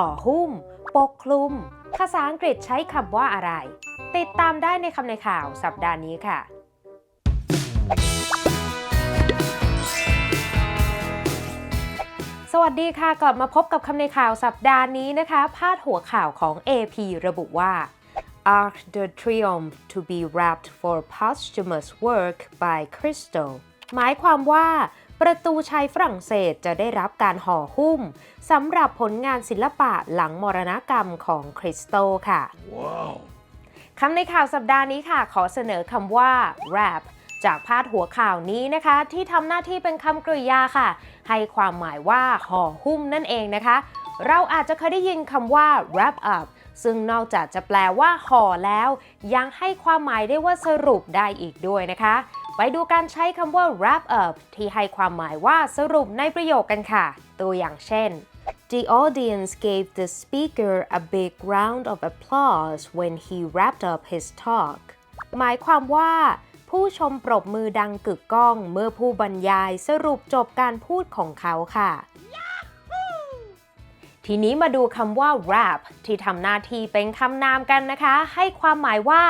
ห่อหุ้ม ปกคลุม ภาษาอังกฤษใช้คำว่าอะไร ติดตามได้ในคำในข่าวสัปดาห์นี้ค่ะ สวัสดีค่ะ กลับมาพบกับคำในข่าวสัปดาห์นี้นะคะ พาดหัวข่าวของ AP ระบุว่า Arc de Triomphe to be wrapped for posthumous work by Crystal หมายความว่า ประตูชัยฝรั่งเศสจะได้รับการห่อหุ้มสำหรับผลงานศิลปะหลังมรณกรรมของคริสโตค่ะ Wow. คำในข่าวสัปดาห์นี้ค่ะ ขอเสนอคำว่า wrap จากพาดหัวข่าวนี้นะคะ ที่ทำหน้าที่เป็นคำกริยาค่ะ ให้ความหมายว่าห่อหุ้มนั่นเองนะคะ เราอาจจะเคยได้ยินคำว่า wrap up ซึ่งนอกจากจะแปลว่าห่อแล้ว ยังให้ความหมายได้ว่าสรุปได้อีกด้วยนะคะ ไปดูการใช้คำว่า wrap up ที่ให้ความหมายว่าสรุปในประโยคกันค่ะ ตัวอย่างเช่น The audience gave the speaker a big round of applause when he wrapped up his talk หมายความว่า ผู้ชมปรบมือดังกึกก้องเมื่อผู้บรรยายสรุปจบการพูดของเขาค่ะ ทีนี้มาดูคำว่า wrap ที่ทำหน้าที่เป็นคำนามกันนะคะ ให้ความหมายว่า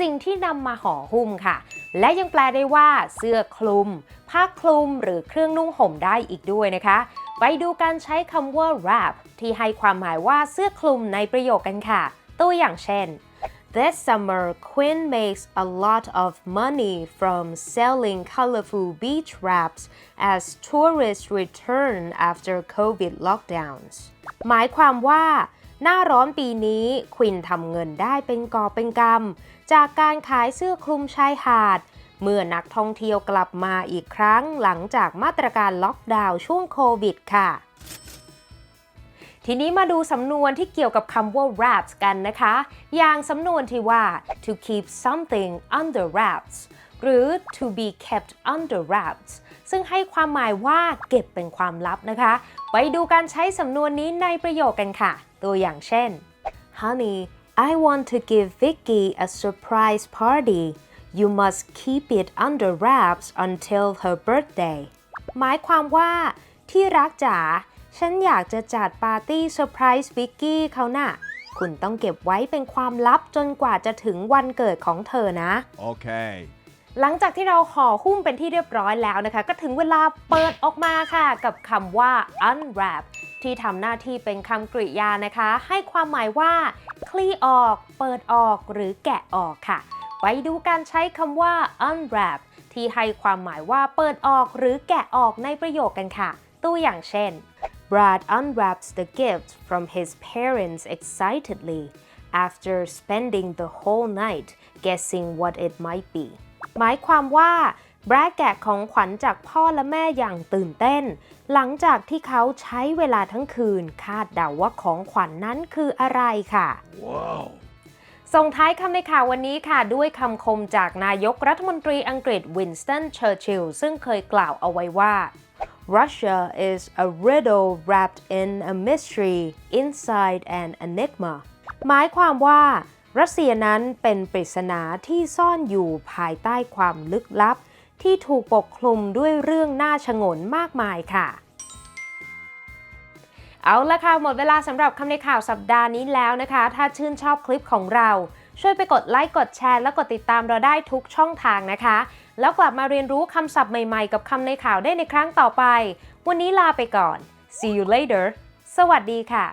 สิ่งที่นำมาห่อหุ้มค่ะ และยังแปลได้ว่า เสื้อคลุม ผ้าคลุม หรือเครื่องนุ่งห่มได้อีกด้วยนะคะ ไปดูการใช้คำว่า wrap ที่ให้ความหมายว่าเสื้อคลุมในประโยคกันค่ะ ตัวอย่างเช่น This summer, Quinn makes a lot of money from selling colorful beach wraps as tourists return after COVID lockdowns. หมายความว่า หน้าร้อนปีนี้ควินทำเงินได้เป็นกอบเป็นกำ จากการขายเสื้อคลุมชายหาด เมื่อนักท่องเที่ยวกลับมาอีกครั้งหลังจากมาตรการล็อกดาวน์ช่วงโควิดค่ะ ทีนี้มาดูสำนวนที่เกี่ยวกับคำว่า wraps กันนะคะ อย่างสำนวนที่ว่า to keep something under wraps หรือ to be kept under wraps ซึ่งให้ความหมายว่าเก็บเป็นความลับนะคะ ไปดูการใช้สำนวนนี้ในประโยคกันค่ะ ตัวอย่างเช่น Honey I want to give Vicky a surprise party you must keep it under wraps until her birthday หมายความว่าที่รักจ๋า ฉันอยากจะจัดปาร์ตี้เซอร์ไพรส์วิกกี้เขาน่ะ คุณต้องเก็บไว้เป็นความลับจนกว่าจะถึงวันเกิดของเธอนะ Okay. หลังจากที่เราห่อหุ้มเป็นที่เรียบร้อยแล้วนะคะ ก็ถึงเวลาเปิดออกมาค่ะ กับคำว่า unwrap ที่ทำหน้าที่เป็นคำกริยานะคะ ให้ความหมายว่า คลี่ออก เปิดออก หรือแกะออกค่ะ ไปดูการใช้คำว่า unwrap ที่ให้ความหมายว่าเปิดออกหรือแกะออกในประโยคกันค่ะ ตัวอย่างเช่น Brad unwraps the gift from his parents excitedly after spending the whole night guessing what it might be หมายความว่าแบรดแกะของขวัญจากพ่อและแม่อย่างตื่นเต้น หลังจากที่เขาใช้เวลาทั้งคืนคาดเดาว่าของขวัญนนั้นคืออะไรค่ะ Wow. ส่งท้ายคำในข่าววันนี้ค่ะ ด้วยคำคมจากนายกรัฐมนตรีอังกฤษวินสตันเชอร์ชิลซึ่งเคยกล่าวเอาไว้ว่า Russia is a riddle wrapped in a mystery inside an enigma หมายความว่า รัสเซียนั้นเป็นปริศนาที่ซ่อนอยู่ภายใต้ความลึกลับ ที่ถูกปกคลุมด้วยเรื่องน่าชงนมากมายค่ะ เอาละค่ะ หมดเวลาสำหรับคำในข่าวสัปดาห์นี้แล้วนะคะ ถ้าชื่นชอบคลิปของเรา ช่วยไปกดไลค์กดแชร์และกดติดตามเราได้ทุกช่องทางนะคะ แล้วกลับมาเรียนรู้คำศัพท์ใหม่ๆ กับคำในข่าวได้ในครั้งต่อไป วันนี้ลาไปก่อน see you later สวัสดีค่ะ